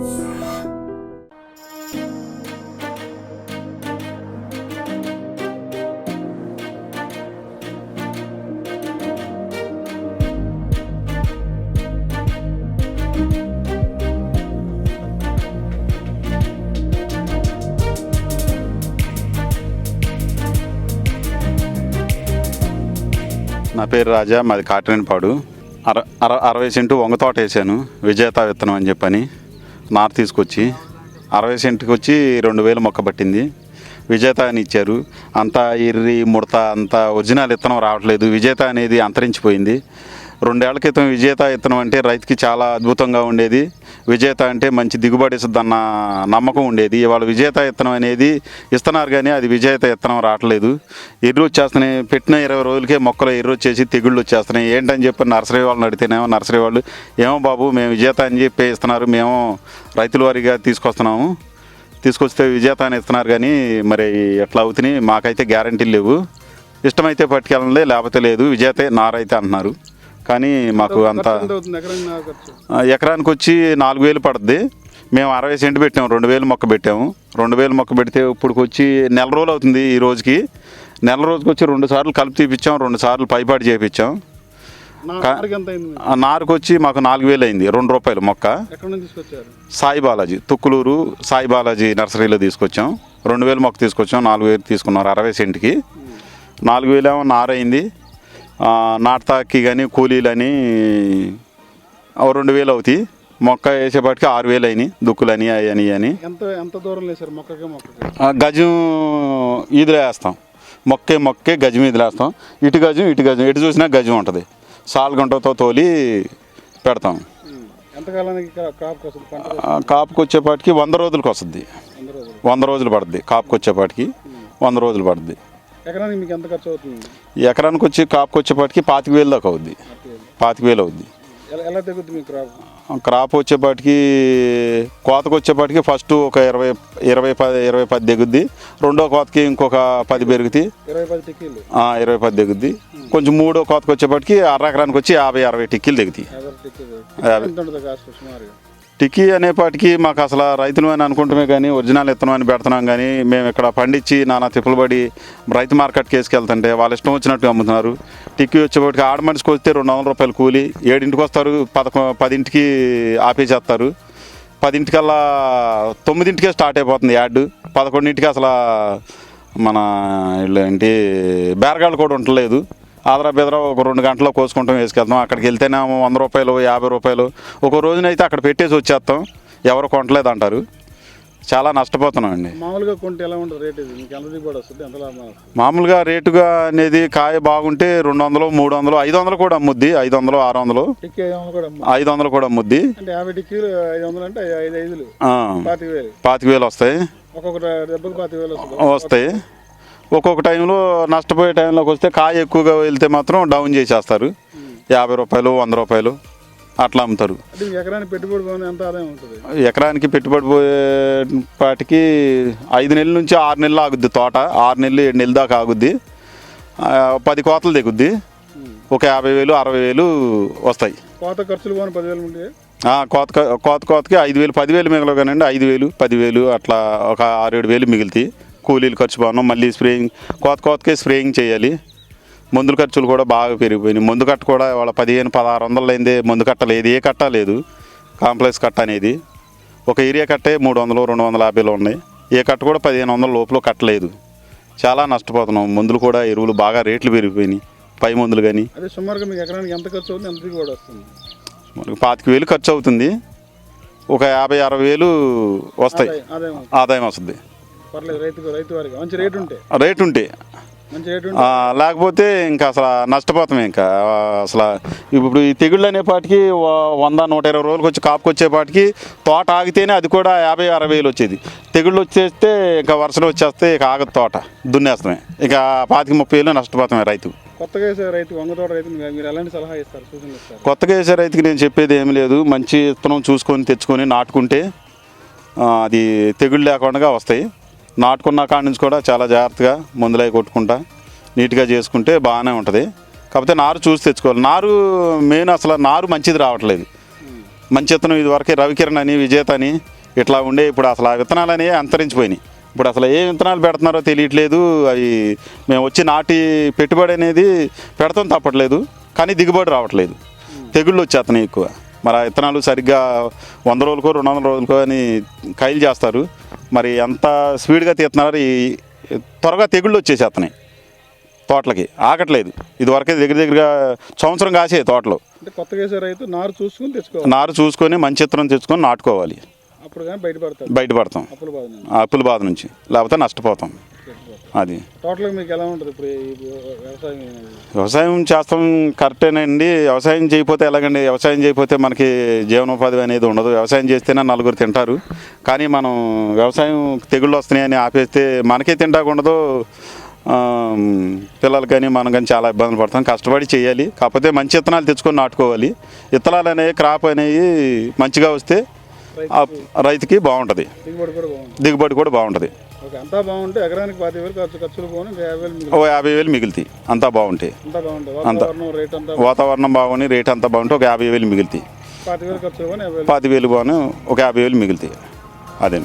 నా పేరు రాజా మాది కాటరేనిపాడు అర అర అరవై సెంటు వంగ తోట వేసాను విజేత విత్తనం అని చెప్పని. నార్త్ తీసుకొచ్చి అరవై సెంట్కి వచ్చి రెండు వేలు మొక్క పట్టింది. విజేత అని ఇచ్చారు. అంతా ఇర్రి ముడత అంతా ఒరిజినల్ ఇత్తనం రావట్లేదు. విజేత అనేది అంతరించిపోయింది. రెండేళ్ళ క్రితం విజేత విత్తనం అంటే రైతుకి చాలా అద్భుతంగా ఉండేది. విజేత అంటే మంచి దిగుబడి ఇస్తుందన్న నమ్మకం ఉండేది. ఇవాళ విజేత విత్తనం అనేది ఇస్తున్నారు కానీ అది విజేత విత్తనం రావట్లేదు. ఎర్రు వచ్చేస్తున్నాయి. పెట్టిన ఇరవై రోజులకే మొక్కలు ఎర్రు వచ్చేసి తెగుళ్ళు వచ్చేస్తున్నాయి. ఏంటని చెప్పి నర్సరీ వాళ్ళని అడిగితేనేమో నర్సరీ వాళ్ళు ఏమో బాబు మేము విజేత అని చెప్పి ఇస్తున్నారు. మేము రైతుల వారిగా తీసుకొస్తున్నాము. తీసుకొస్తే విజేత అని ఇస్తున్నారు కానీ మరి ఎట్లా అవుతున్నాయి? మాకైతే గ్యారంటీలు లేవు. ఇష్టమైతే పట్టుకెళ్ళండి లేకపోతే లేదు. విజేతే నారైతే అంటున్నారు. కానీ మాకు అంత ఎకరానికి నారు వచ్చి నాలుగు వేలు పడుద్ది. మేము అరవై సెంట్ పెట్టాము రెండు వేలు మొక్క పెట్టాము. రెండు వేలు మొక్క పెడితే ఇప్పుడు వచ్చి నెల రోజులు అవుతుంది ఈ రోజుకి. నెల రోజుకి వచ్చి రెండు సార్లు కలిపి తీపిచ్చాం రెండు సార్లు పైపాటి చేయించాం నారుకి అయింది వచ్చి మాకు నాలుగు వేలు అయింది రెండు రూపాయలు మొక్క. సాయి బాలాజీ తుక్కులూరు సాయి బాలాజీ నర్సరీలో తీసుకొచ్చాం. రెండు వేలు మొక్క తీసుకొచ్చాం నాలుగు వేలు తీసుకున్నారు అరవై సెంట్కి. నాలుగు వేలు ఏమో నారైంది ఆ, నాటతాకి కానీ కూలీలని రెండు వేలు అవుతాయి. మొక్క వేసేపాటికి ఆరు వేలు అయినాయి. దుక్కులని అని అని ఎంత ఎంత దూరం వేసారు మొక్కకి మొక్కకి? ఆ, గజం ఈదులో వేస్తాం. మొక్కే మొక్కే గజం ఈదులో వేస్తాం. ఇటు గజం ఇటు గజం. ఎటు చూసినా గజం ఉంటుంది. సాల్గంటతో తోలి పెడతాం. కాపుకి వచ్చేపాటికి వంద రోజులకు వస్తుంది. వంద రోజులు. పడుద్ది. కాపుకి వచ్చేపాటికి వంద రోజులు పడుద్ది. ఎకరానికి మీకు ఎంత ఖర్చు అవుతుంది? ఈ ఎకరానికి వచ్చి కాపుకి వచ్చేపాటికి పాతిక వేలు దాకా అవుద్ది. పాతిక వేలు. అవుద్ది. ఎలా తెగుద్ది మీ క్రాప్? క్రాప్ వచ్చేపాటికి కోతకు వచ్చేపాటికి ఫస్ట్ ఒక ఇరవై ఇరవై పది ఇరవై పది దిగుద్ది రెండో కోతకి ఇంకొక పది పెరుగుద్ది. ఇరవై పది దిగుద్ది కొంచెం మూడో కోతకు వచ్చేపాటికి అర ఎకరానికి వచ్చి యాభై అరవై టిక్కీలు దిగుతాయి టిక్కీ అనేపాటికి మాకు అసలు రైతులు అని అనుకుంటమే కానీ ఒరిజినల్ ఇత్తనమని అని పెడుతున్నాం కానీ మేము ఇక్కడ పండించి నానా తిప్పులు పడి రైతు మార్కెట్కి వేసుకెళ్తుంటే వాళ్ళ ఇష్టం వచ్చినట్టు అమ్ముతున్నారు. టిక్కీ వచ్చేప్పటికి ఆడ మనిషికి వస్తే రెండు వందల రూపాయలు కూలి ఏడింటికి వస్తారు పదకొ పదింటికి ఆపేసేస్తారు. పదింటికల్లా తొమ్మిదింటికే స్టార్ట్ అయిపోతుంది యాడ్. పదకొండింటికి అసలు మన వీళ్ళు ఏంటి బేరగాళ్ళు కూడా ఉండలేదు. ఆదరా బెదరా ఒక రెండు గంటల్లో కోసుకుంటాం వేసుకెళ్తాం. అక్కడికి వెళ్తేనేమో వంద రూపాయలు యాభై రూపాయలు. ఒక రోజునైతే అక్కడ పెట్టేసి వచ్చేస్తాం. ఎవరు కొనలేదు అంటారు చాలా నష్టపోతున్నాం అండి. మామూలుగా కొంటే ఎలా ఉంటుంది రేట్ మామూలుగా రేటుగా అనేది కాయ బాగుంటే రెండు వందలు మూడు వందలు ఐదు వందలు కూడా అమ్ముద్ది. ఐదు వందలు ఆరు వందలు. ఐదు వందలు కూడా అమ్ముద్ది. పాతిక వేలు. వస్తాయి. వస్తాయి. ఒక్కొక్క టైంలో నష్టపోయే టైంలోకి వస్తే కాయ ఎక్కువగా వెళ్తే మాత్రం డౌన్ చేసేస్తారు. యాభై రూపాయలు వంద రూపాయలు అట్లా అమ్ముతారు. ఎకరానికి పెట్టుబడి పోయిన ఎంత ఆదాయం ఉంటుంది? ఎకరానికి పెట్టుబడి పోయేపాటికి ఐదు నెలల నుంచి ఆరు నెలలు ఆగుద్ది తోట. ఆరు నెలలు ఏడు నెలల దాకా ఆగుద్ది. పది కోతలు దిగుద్ది ఒక యాభై వేలు అరవై వేలు వస్తాయి. కోత ఖర్చులు పోని పదివేలు ఉంటాయి కోత కోత కోతకి ఐదు వేలు పదివేలు మిగలవు కానండి ఐదు వేలు పదివేలు అట్లా ఒక ఆరు ఏడు వేలు మిగులుతాయి. కూలీలు ఖర్చు బాగున్నాం మళ్ళీ స్ప్రేయింగ్ కోత కోతకే స్ప్రేయింగ్ చేయాలి. మందుల ఖర్చులు కూడా బాగా పెరిగిపోయినాయి. మందు కట్ట కూడా వాళ్ళ పదిహేను పదహారు వందలు అయిందే మందు కట్ట లేదు ఏ కట్ట లేదు. కాంప్లెక్స్ కట్ట అనేది. ఒక ఏరియా కట్టే మూడు వందలు రెండు వందల యాభైలో ఉన్నాయి. ఏ కట్ట కూడా పదిహేను వందల లోపల కట్టలేదు. చాలా నష్టపోతున్నాం. మందులు కూడా ఎరువులు బాగా రేట్లు పెరిగిపోయినాయి. పై మందులు కానీ. అదే సుమారుగా మీకు ఎకరానికి ఎంత ఖర్చు అవుతుంది? ఎంత దిగుబడి వస్తుంది? మనకి పాతిక వేలు ఖర్చు అవుతుంది. ఒక యాభై అరవై వేలు వస్తాయి. ఆదాయం వస్తుంది. ఆదాయం వస్తుంది పర్లేదు రైతు రైతు వారికి. మంచి రేటు ఉంటే. రేటు ఉంటే. లేకపోతే ఇంకా అసలు నష్టపోతాం ఇంకా. అసలు ఇప్పుడు ఈ తెగుళ్ళు అనేపాటికి వంద నూట ఇరవై రోజులకు వచ్చి కాపుకి వచ్చేపాటికి తోట ఆగితేనే అది కూడా యాభై అరవై వేలు వచ్చేది. తెగుళ్ళు వచ్చేస్తే ఇంకా వర్షం వచ్చేస్తే ఇక ఆగదు తోట. దున్నేస్తామే. ఇక పాతిక ముప్పై వేలు నష్టపోతామే రైతు. కొత్తగా వేసే రైతు వంగతోట రైతు మీరు మీరు ఎలాంటి సలహా ఇస్తారు సూచనలు ఇస్తారు? కొత్తగా వేసే రైతుకి నేను చెప్పేది ఏమీ లేదు. మంచి విత్తనం చూసుకొని తెచ్చుకొని నాటుకుంటే అది తెగుళ్ళు లేకుండా వస్తాయి. నాటుకున్న కాడ నుంచి కూడా చాలా జాగ్రత్తగా మందులై కొట్టుకుంటా నీట్గా చేసుకుంటే బాగానే ఉంటుంది. కాకపోతే నారు చూసి తెచ్చుకోవాలి. నారు మెయిన్ అసలు నారు మంచిది రావట్లేదు. మంచి విత్తనం ఇదివరకే రవికిరణ్ అని విజేత అని ఇట్లా ఉండే ఇప్పుడు అసలు ఆ విత్తనాలు అనేవి అంతరించిపోయినాయి. ఇప్పుడు అసలు ఏ విత్తనాలు పెడుతున్నారో తెలియట్లేదు. అవి మేము వచ్చి నాటి పెట్టుబడి అనేది పెడతాం తప్పట్లేదు. కానీ దిగుబడి రావట్లేదు. తెగుళ్ళు వచ్చేస్తున్నాయి ఎక్కువ. మరి ఆ విత్తనాలు సరిగ్గా వంద రోజులకో రెండు వందల రోజులకో అని కైలు చేస్తారు. మరి ఎంత స్పీడ్గా తీస్తున్నారు. ఈ త్వరగా తెగుళ్ళు వచ్చేసేస్తున్నాయి తోటలకి. ఆగట్లేదు. ఇది వరకే దగ్గర దగ్గరగా సంవత్సరం కాసే తోటలు. కొత్తగా రైతు నారు చూసుకుని తెచ్చుకోవాలి. నారు చూసుకొని మంచి విత్తనం తెచ్చుకొని నాటుకోవాలి. అప్పుడు బయటపడతాం. ఆ అప్పుల బాధ నుంచి. లేకపోతే నష్టపోతాం. అది. టోటల్గా మీకు ఎలా ఉంటుంది ఇప్పుడు ఈ వ్యవసాయం చేస్తాం కరెక్టేనండి వ్యవసాయం చేయకపోతే ఎలాగండి? వ్యవసాయం చేయకపోతే మనకి జీవనోపాధి అనేది ఉండదు. వ్యవసాయం చేస్తేనే నలుగురు తింటారు. కానీ మనం వ్యవసాయం తెగుళ్ళు వస్తున్నాయని ఆపేస్తే మనకే ఉండదు. పిల్లలు కానీ మనం కానీ చాలా ఇబ్బందులు పడతాం. కష్టపడి చేయాలి. కాకపోతే మంచి విత్తనాలు తెచ్చుకొని నాటుకోవాలి. విత్తనాలు అనేవి క్రాప్ అనేవి మంచిగా వస్తే రైతుకి బాగుంటుంది. దిగుబడి కూడా బాగుంటుంది. అంతా బాగుంటే ఎకరానికి పాతి వేలు ఖర్చు ఖర్చులు పోను ఇంకా యాభై వేలు మిగిలి ఓ యాభై వేలు మిగులుతాయి అంతా బాగుంటాయి అంతా. వాతావరణం బాగుని రేట్ అంతా బాగుంటే ఒక యాభై వేలు మిగులుతాయి పాతి వేలు బాను ఒక యాభై వేలు మిగులుతాయి అదే.